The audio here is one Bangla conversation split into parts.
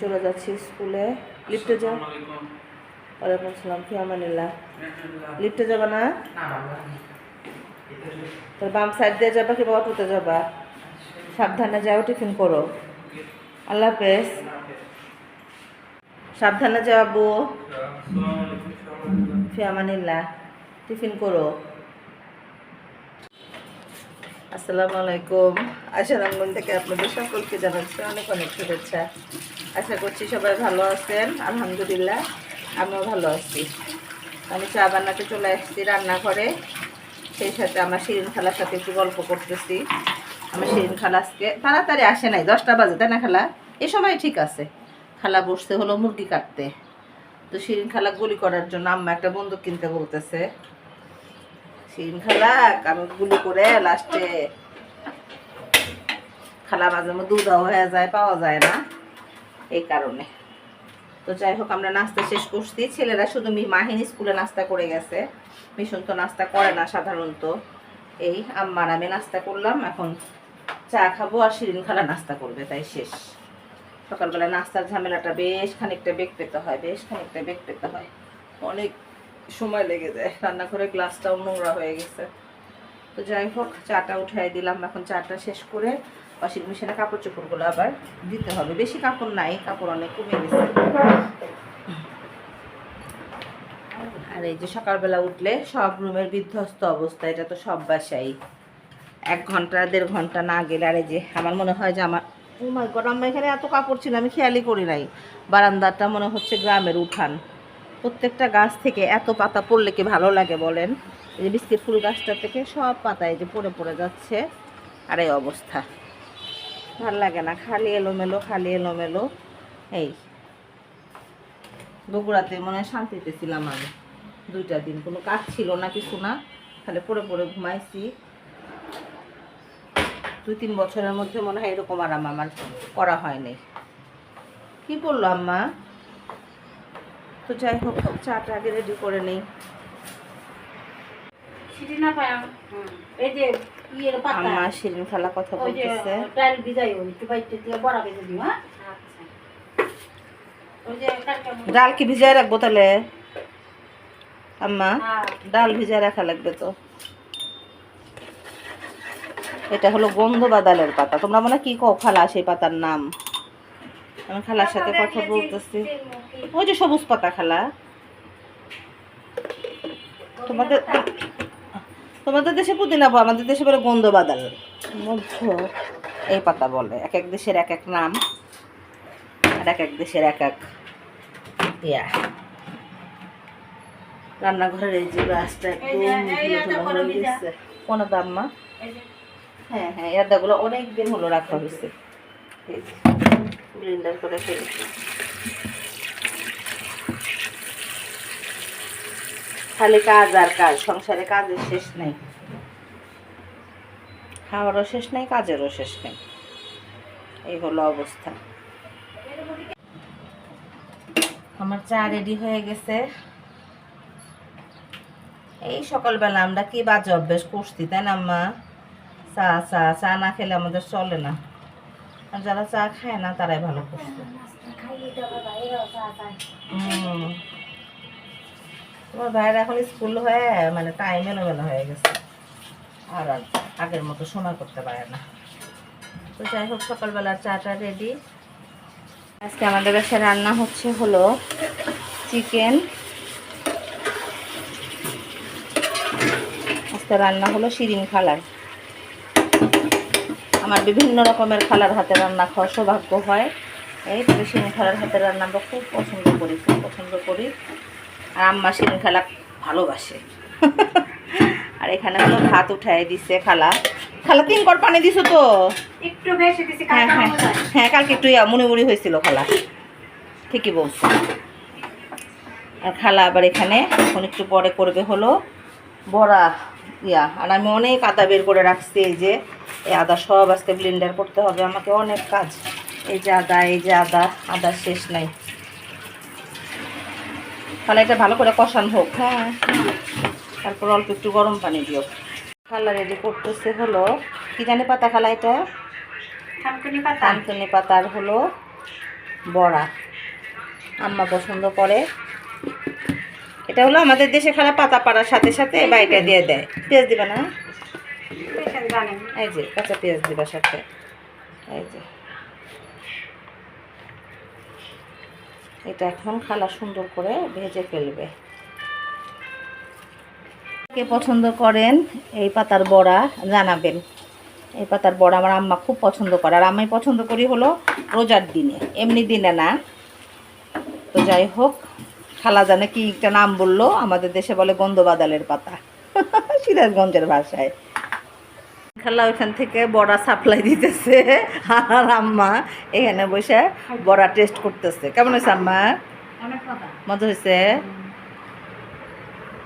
চলে যাচ্ছি স্কুলে। লিফটে যাও। ওয়ালাইকুম সালাম ফিয়ামানিল্লাহ লিফটে যাবা না? তোর বাম সাইড দিয়ে যাবা কিংবা অটোতে যাবা? সাবধানে যাও টিফিন করো। আল্লাহ হাফেজ। সাবধানে যাও আব্বু। ফিয়ামানিল্লাহ। টিফিন করো। আসসালামু আলাইকুম। আশা রঙ্গন থেকে আপনাদের সকলকে জানাচ্ছি অনেক অনেক শুভেচ্ছা। আশা করছি সবাই ভালো আছেন, আলহামদুলিল্লাহ, আমিও ভালো আছি। আমি চা বান্নাতে চলে আসছি রান্নাঘরে। সেই সাথে আমার শিরিন খালার সাথে একটু গল্প করতেছি। আমার শিরিন খালা আজকে তাড়াতাড়ি আসে নাই, দশটা বাজে, তাই না খালা? এ সময় ঠিক আছে। খালা বসতে হলো মুরগি কাটতে। তো শিরিন খালা গুলি করার জন্য আম্মা একটা বন্দুক কিনতে বলতেছে। শিরিন খালা আমি গুলি করে লাস্টে খালা মাঝে মধ্যে উদাও হয়ে যায়, পাওয়া যায় না এই কারণে। তো যাই হোক, আমরা নাস্তা শেষ করছি। ছেলেরা শুধু মাহিন স্কুলে নাস্তা করে গেছে। মিশন তো নাস্তা করে না সাধারণত। এই আম্মার আমি নাস্তা করলাম, এখন চা খাব আর শিরিন খালা নাস্তা করবে, তাই শেষ। সকালবেলা নাস্তার ঝামেলাটা বেশ খানিকটা বেগ পেতে হয়, বেশ খানিকটা বেগ পেতে হয়। অনেক সময় লেগে যায়। রান্নাঘরে গ্লাসটাও নোংরা হয়ে গেছে। তো যাই হোক, চাটা উঠাই দিলাম। এখন চাটা শেষ করে ওয়াশিং মেশিনে কাপড় চোপড়গুলো আবার দিতে হবে। বেশি কাপড় নাই, কাপড় অনেক কমে গেছে। আর এই যে সকালবেলা উঠলে সব রুমের বিধ্বস্ত অবস্থা, এটা তো সব বাসাই। এক ঘণ্টা, দেড় ঘণ্টা না গেলে, আর এই যে আমার মনে হয় যে আমার ও মাই গড আমার এখানে এত কাপড় ছিল, আমি খেয়ালই করি নাই। বারান্দাটা মনে হচ্ছে গ্রামের উঠান। প্রত্যেকটা গাছ থেকে এত পাতা পড়লে কি ভালো লাগে বলেন? এই যে বিস্কিট ফুল গাছটা থেকে সব পাতা এই যে পড়ে পড়ে যাচ্ছে। আর এই অবস্থা। ভালো লাগে না, খালি এলোমেলো খালি এলোমেলো। এই বগুড়াতে মনে হয় শান্তিতে ছিলাম আমি। দুইটা দিন। কোনো কাজ ছিল না কিছু না। খালি পড়ে পড়ে ঘুমাইছি। দুই, তিন বছরের মধ্যে মনে হয় এরকম আরাম আমার করা হয়নি কি বলল আম্মা? তো যাই হোক চাটা আগে রেডি করে নেই। সিটি না পায় এই যে ইয়ের পাতা। আম্মা শিরিন খালা কথা বলতেছে। ডাল ভিজাই ওই একটু বাইতে দিয়ে বড়া ভেজে দিও হ্যাঁ? আমি- ডাল কি ভিজায় রাখব তাহলে? আম্মা হ্যাঁ, ডাল ভিজায় রাখা লাগবে তো। এটা হলো গন্ধ বাদালের পাতা। তোমরা মনে কি কও খালা সেই পাতার নাম? আমি খালার সাথে কথা বলতেছি। ওই যে সবুজ পাতা খালা। তোমাদের তোমাদের দেশে পুদিনা আমাদের দেশে বলে গন্ধ বাদাল বুঝছ এই পাতা বলে। এক এক দেশের এক এক নাম আর এক এক দেশের এক এক ইয়া। রান্নাঘরের এই যে গাছটা একদম। কোন দাম মা হ্যাঁ হ্যাঁ এই আদাগুলো অনেক দিন হলো রাখা হয়েছে। ব্লেন্ডার করে ফেলেছি খালি কাজ আর কাজ, সংসারে কাজের শেষ নেই। খাওয়ারও শেষ নেই, কাজেরও শেষ নেই। এই হলো অবস্থা। আমার চা রেডি হয়ে গেছে। এই সকালবেলা আমরা কি বাজে অভ্যেস করছি, তাই না আম্মা চা চা চা না খেলে আমাদের চলে না। আর যারা চা খায় না, তারাই ভালো করছে। তোমার ভাইয়ের এখন স্কুল হয়ে মানে টাইম এলোমেলো হয়ে গেছে। আর আর আগের মতো সময় করতে পারে না। তো যাই হোক, সকালবেলার চাটা রেডি আজকে আমাদের কাছে রান্না হচ্ছে হলো চিকেন আজকে রান্না হলো শিরিন খালার। আমার বিভিন্ন রকমের খালার হাতে রান্না খাওয়ার সৌভাগ্য হয়। এই তবে শিরিন খালার হাতে রান্না আমরা খুব পছন্দ করি খুব পছন্দ করি। আর আম্মা শিরিন খালা ভালোবাসে। আর এখানে হলো ভাত উঠাই দিছে খালা। খালা তিন কর পানি দিছো তো? একটু বেশি দিছি হ্যাঁ হ্যাঁ। হ্যাঁ। কালকে একটু ইয়া মুড়ি মুড়ি হয়েছিল খালা। ঠিকই বলছো। আর খালা আবার এখানে এখন একটু পরে করবে হলো বড়া ইয়া। আর আমি অনেক আদা বের করে রাখছি এই যে। এই আদা সব আজকে ব্লেন্ডার করতে হবে আমাকে অনেক কাজ। এই যে আদা এই যে আদা আদা শেষ নাই। তাহলে এটা ভালো করে কষান হোক হ্যাঁ। তারপর অল্প একটু গরম পানি দিও। খালা রেডি করতেছে হলো কি জানি পাতা খালা এটা? থানকুনি পাতা। থানকুনি পাতার হলো বড়া। আম্মা পছন্দ করে। এটা হলো আমাদের দেশে খালা পাতা পাড়ার সাথে সাথে বাইটা দিয়ে দেয়। পেঁয়াজ দিবে না? এই যে, কাঁচা পেঁয়াজ দিবা সাথে। এই যে। এটা এখন খালা সুন্দর করে ভেজে ফেলবে। কে পছন্দ করেন এই পাতার বড়া, জানাবেন। এই পাতার বড়া আমার আম্মা খুব পছন্দ করে। আর আমি পছন্দ করি হলো রোজার দিনে। এমনি দিনে না। তো যাই হোক, খালা জানে কি একটা নাম বলল, আমাদের দেশে বলে গন্ধবাদালের পাতা। সিরাজগঞ্জের ভাষায়। খালা ওইখান থেকে বড়া সাপ্লাই দিতেছে। আর আম্মা এখানে বসে বড়া টেস্ট করতেছে। কেমন হয়েছে আম্মা? মজা। হয়েছে?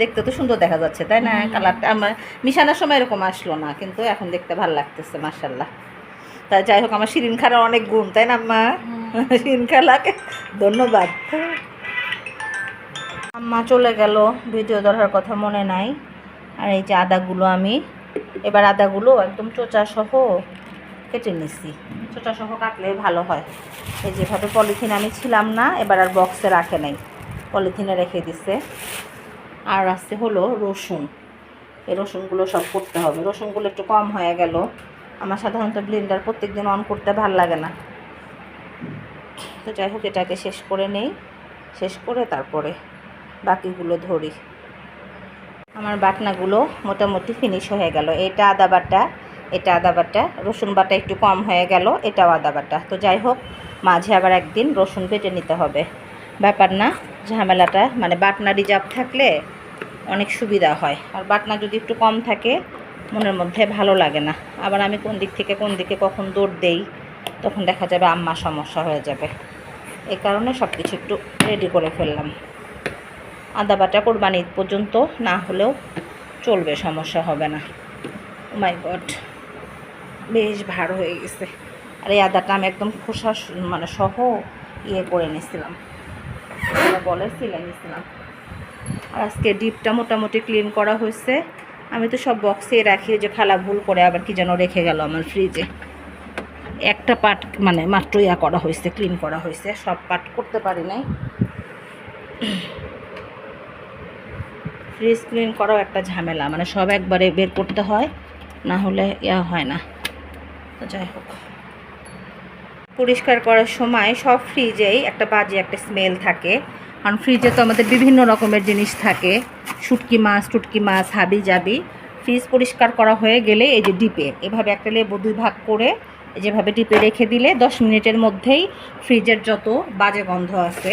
দেখতে তো সুন্দর দেখা যাচ্ছে তাই না? কালারটা আমার মিশানোর সময় এরকম আসলো না কিন্তু এখন দেখতে ভালো লাগতেছে মার্শাল্লাহ তাই যাই হোক আমার শিরিন খালার অনেক গুণ তাই না আম্মা? শিরিন খালাকে ধন্যবাদ। আম্মা চলে গেল ভিডিও ধরার কথা মনে নাই। আর এই যে আদাগুলো আমি এবার আদাগুলো একদম চোচা সহ কেটে নিছি। চোচা সহ কাটলে ভালো হয়। এই যেভাবে পলিথিন আমি ছিলাম না, এবার আর বক্সে রাখে নাই। পলিথিনে রেখে দিছে। আর আছে হলো রসুন। এই রসুনগুলো সব করতে হবে। রসুনগুলো একটু কম হয়ে গেল। আমার সাধারণত ব্লেন্ডার প্রত্যেক দিন অন করতে ভালো লাগে না। তো যাই হোক, এটাকে শেষ করে নেই। শেষ করে তারপরে বাকিগুলো ধরি। আমার বাটনাগুলো মোটামুটি ফিনিশ হয়ে গেল। এটা আদা বাটা, এটা আদা বাটা, রসুন বাটা একটু কম হয়ে গেল, এটাও আদা বাটা। তো যাই হোক, মাঝে আবার একদিন রসুন বেটে নিতে হবে। ব্যাপার না, ঝামেলাটা মানে বাটনা রিজার্ভ থাকলে অনেক সুবিধা হয়। আর বাটনা যদি একটু কম থাকে, মনের মধ্যে ভালো লাগে না। আবার আমি কোন দিক থেকে কোন দিকে কখন দৌড় দেই, তখন দেখা যাবে আম্মা সমস্যা হয়ে যাবে। এই কারণে সব কিছু একটু রেডি করে ফেললাম। আদা বাটা কোরবানি ঈদ পর্যন্ত না হলেও চলবে, সমস্যা হবে না। মাই গড বেশ ভার হয়ে গেছে। আর এই আদাটা আমি একদম খোসা মানে সহ ইয়ে করে নিয়েছিলাম। বলে সিলাই নিয়েছিলাম। আর আজকে ডিপটা মোটামুটি ক্লিন করা হয়েছে। আমি তো সব বক্সে রাখি যে খালা ভুল করে আবার কি যেন রেখে গেল আমার ফ্রিজে একটা পার্ট মানে মাত্র ইয়া করা হয়েছে ক্লিন করা হয়েছে। সব পার্ট করতে পারি নাই। ফ্রিজ ক্লিন করাও একটা ঝামেলা। মানে সব একবারে বের করতে হয়, না হলে ইয়া হয় না। তো যাই হোক। পরিষ্কার করার সময় সব ফ্রিজেই একটা বাজে একটা স্মেল থাকে। কারণ ফ্রিজে তো আমাদের বিভিন্ন রকমের জিনিস থাকে। শুটকি মাছ, টুটকি মাছ হাবি জাবি ফ্রিজ পরিষ্কার করা হয়ে গেলে এই যে ডিপে, এভাবে একটা লেবু দুই ভাগ করে যেভাবে ডিপে রেখে দিলে দশ মিনিটের মধ্যেই ফ্রিজের যত বাজে গন্ধ আছে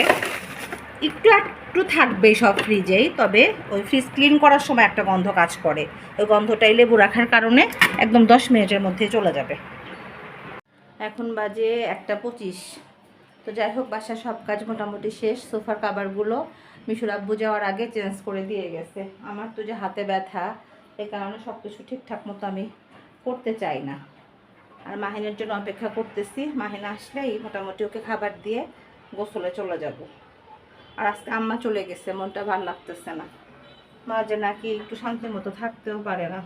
একটু একটু থাকবে সব ফ্রিজেই, তবে ওই ফ্রিজ ক্লিন করার সময় একটা গন্ধ কাজ করে। ওই গন্ধটাই লেবু রাখার কারণে একদম দশ মিনিটের মধ্যে চলে যাবে। এখন বাজে একটা পঁচিশ। তো যাই হোক, বাসার সব কাজ মোটামুটি শেষ। সোফার কাবারগুলো মিশুর আব্বু যাওয়ার আগে চেঞ্জ করে দিয়ে গেছে। আমার তো যে হাতে ব্যথা, এ কারণে সব কিছু ঠিকঠাক মতো আমি করতে চাই না। আর মাহিনের জন্য অপেক্ষা করতেছি। মাহিনা আসলেই মোটামুটি ওকে খাবার দিয়ে গোসলে চলে যাব। আর আজকে আম্মা চলে গেছে, মনটা ভালো লাগতেছে না। মা যে নাকি একটু শান্তির মতো থাকতেও পারে না।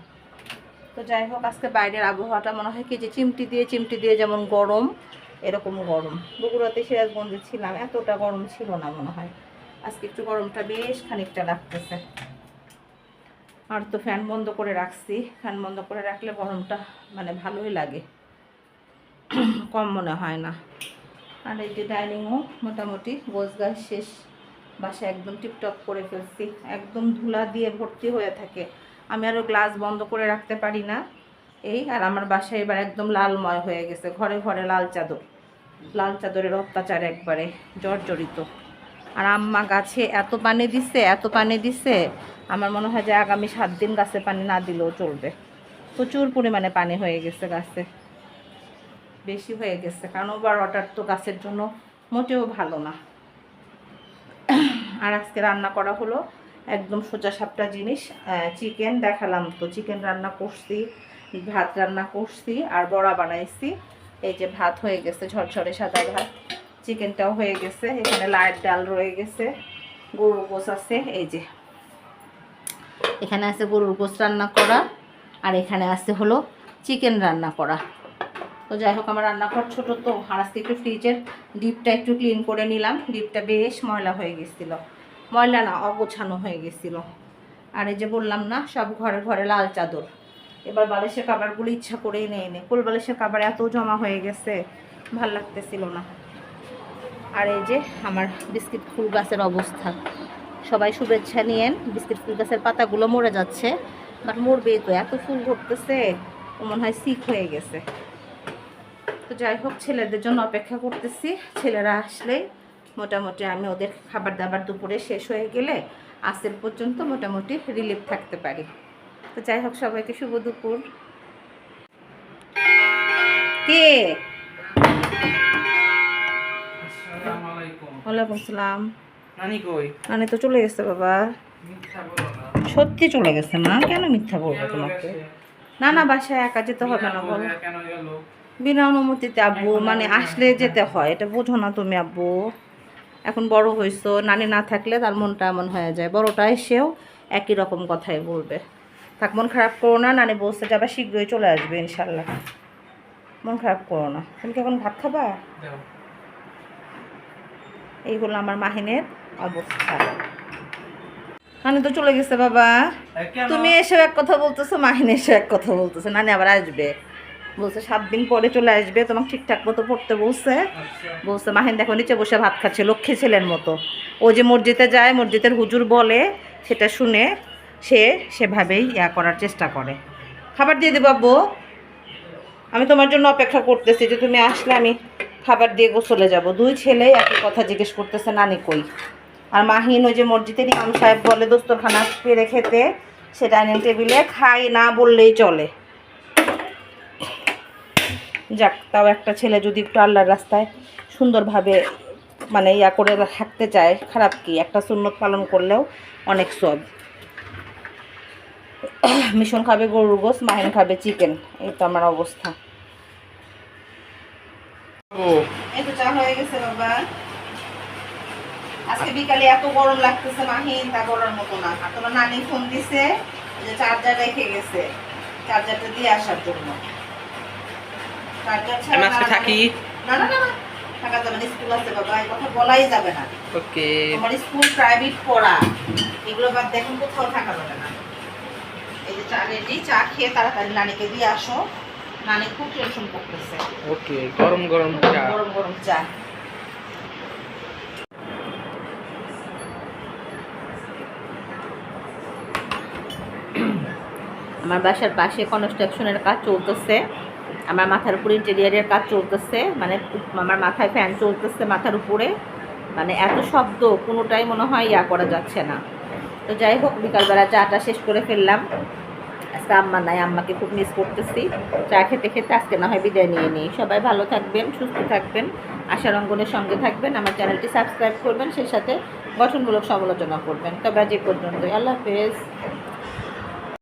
তো যাই হোক, আজকে বাইরের আবহাওয়াটা মনে হয় কি যে চিমটি দিয়ে চিমটি দিয়ে যেমন গরম, এরকম গরম। বগুড়াতে সিরাজগঞ্জে ছিলাম, এতটা গরম ছিল না মনে হয়। আজকে একটু গরমটা বেশ খানিকটা লাগতেছে। আর তো ফ্যান বন্ধ করে রাখছি। ফ্যান বন্ধ করে রাখলে গরমটা মানে ভালোই লাগে। কম মনে হয় না। আর এই যে ডাইনিংও মোটামুটি গোছ গাছ শেষ। বাসা একদম টিপটপ করে ফেলছি, একদম ধুলা দিয়ে ভর্তি হয়ে থাকে। আমি আরও গ্লাস বন্ধ করে রাখতে পারি না। এই আর আমার বাসায় এবার একদম লালময় হয়ে গেছে, ঘরে ঘরে লাল চাদর। লাল চাদরের অত্যাচার একবারে, জর্জরিত। আর আম্মা গাছে এত পানি দিছে, এত পানি দিছে, আমার মনে হয় যে আগামী সাত দিন গাছে পানি না দিলেও চলবে। প্রচুর পরিমাণে পানি হয়ে গেছে গাছে। বেশি হয়ে গেছে, কারণ ওভার ওয়াটার তো গাছের জন্য মোটেও ভালো না। আর আজকে রান্না করা হলো একদম সোজা সাপটা জিনিস চিকেন দেখালাম তো। চিকেন রান্না করছি, ভাত রান্না করছি, আর বড়া বানাইছি। এই যে ভাত হয়ে গেছে, ঝরঝরে সাদা ভাত। চিকেনটাও হয়ে গেছে, এখানে লাইট ডাল রয়ে গেছে, গরুর গোস আছে, এই যে। এখানে আছে গরুর গোস রান্না করা, আর এখানে আছে হলো চিকেন রান্না করা। তো যাই হোক, আমার রান্নাঘর ছোট তো, আর আজকে একটু ফ্রিজের ডিপটা একটু ক্লিন করে নিলাম। ডিপটা বেশ ময়লা হয়ে গেছিল। ময়লা না, অগোছানো হয়ে গেছিল। আর এই যে বললাম না, সব ঘরে ঘরে লাল চাদর। এবার বালিশের কাবারগুলো ইচ্ছা করেই নেই নে। কোল বালিশের কাবার এত জমা হয়ে গেছে, ভালো লাগতেছিল না। আর এই যে আমার বিস্কিট ফুল গাছের অবস্থা। সবাই শুভেচ্ছা নিয়েন, বিস্কিট ফুল গাছের পাতাগুলো মরে যাচ্ছে। বাট মরবেই তো, এত ফুল ও মনে হয় সিক হয়ে গেছে। তো যাই হোক ছেলেদের জন্য অপেক্ষা করতেছি। ছেলেরা আসলেই মোটামুটি আমি ওদের খাবার দাবার দুপুরে শেষ হয়ে গেলে আসের পর্যন্ত মোটামুটি রিলিফ থাকতে পারি। তো যাই হোক সবাইকে শুভ দুপুর। কে? ওয়ালাইকুম সালাম। নানি তো চলে গেছে বাবা। না। সত্যি চলে গেছে মা? কেন মিথ্যা বলব তোমাকে? না না বাসায় একা যেতে হবে না বলো। বিনা অনুমতিতে আব্বু মানে আসলে যেতে হয় এটা বোঝো না তুমি আব্বু। এখন বড় হয়েছো নানি না থাকলে তার মনটা এমন হয়ে যায়। বড়টা এসেও একই রকম কথাই বলবে। থাক মন খারাপ করো না নানি বসতে যে আবার শীঘ্রই চলে আসবে ইনশাল্লাহ। মন খারাপ করো না। তুমি কি এখন ভাত খাবা? দাও এই হলো আমার মাহিনের অবস্থা। নানি তো চলে গেছে বাবা। তুমি এসেও এক কথা বলতেছো মাহিন এসে এক কথা বলতেছো। নানি আবার আসবে। বলছে সাত দিন পরে চলে আসবে তোমাকে ঠিকঠাক মতো পড়তে বলছে। আচ্ছা। বলছে মাহিন দেখো নিচে বসে ভাত খাচ্ছে লক্ষ্মী ছেলের মতো। ও যে মসজিদে যায় মসজিদের হুজুর বলে সেটা শুনে সে সেভাবেই ইয়া করার চেষ্টা করে। খাবার দিয়ে দেবো আব্বু। আমি তোমার জন্য অপেক্ষা করতেছি যে তুমি আসলে আমি খাবার দিয়ে গোসলে যাব। দুই ছেলে একই কথা জিজ্ঞেস করতেছে নানি কই? আর মাহিন ওই যে মসজিদের ইমাম সাহেব বলে দোস্তরখানা পেরে খেতে সে ডাইনিং টেবিলে খাই না বললেই চলে। যাক, তাও একটা ছেলে যদি একটু আল্লাহর রাস্তায় সুন্দরভাবে মানে ইয়া করে থাকতে চায়, খারাপ কি? একটা সুন্নত পালন করলেও অনেক সব। মিশন খাবে গরুর গোস মাহিন খাবে চিকেন। এই তো আমার অবস্থা। হয়ে গেছে বাবা। আজকে বিকালে এত গরম লাগতেছে, মাহিন, তা বলার মতো না। তোমার নানি ফোন দিছে যে চার্জার রেখে গেছে। চার্জারটা দিয়ে আসার জন্য। আমি আজকে থাকি না না না না। থাকা যাবে না স্কুল আছে বাবা এই কথা বলাই যাবে না। ওকে। তোমার স্কুল প্রাইভেট পড়া এগুলো বাদ দেখুন কোথাও থাকা যাবে না। এই যে চা রেডি চা খেয়ে তাড়াতাড়ি নানিকে দিয়ে আসো। নানি খুব টেনশন করতেছে। ওকে গরম গরম চা। গরম গরম চা। আমার বাসার পাশে কনস্ট্রাকশনের কাজ চলতেছে। আমার মাথার উপরে ইন্টেরিয়ারের কাজ চলতেছে মানে আমার মাথায় ফ্যান চলতেছে মাথার উপরে মানে এত শব্দ, কোনোটাই মনে হয় ইয়া করা যাচ্ছে না। তো যাই হোক, বিকালবেলা চাটা শেষ করে ফেললাম। আজকে আম্মা নাই, আম্মাকে খুব মিস করতেছি। চা খেতে খেতে আজকে না হয় বিদায় নিয়ে নিই। সবাই ভালো থাকবেন, সুস্থ থাকবেন, আশার অঙ্গনের সঙ্গে থাকবেন, আমার চ্যানেলটি সাবস্ক্রাইব করবেন, সেই সাথে গঠনমূলক সমালোচনা করবেন। তবে আজ এ পর্যন্তই, আল্লাহ হাফেজ।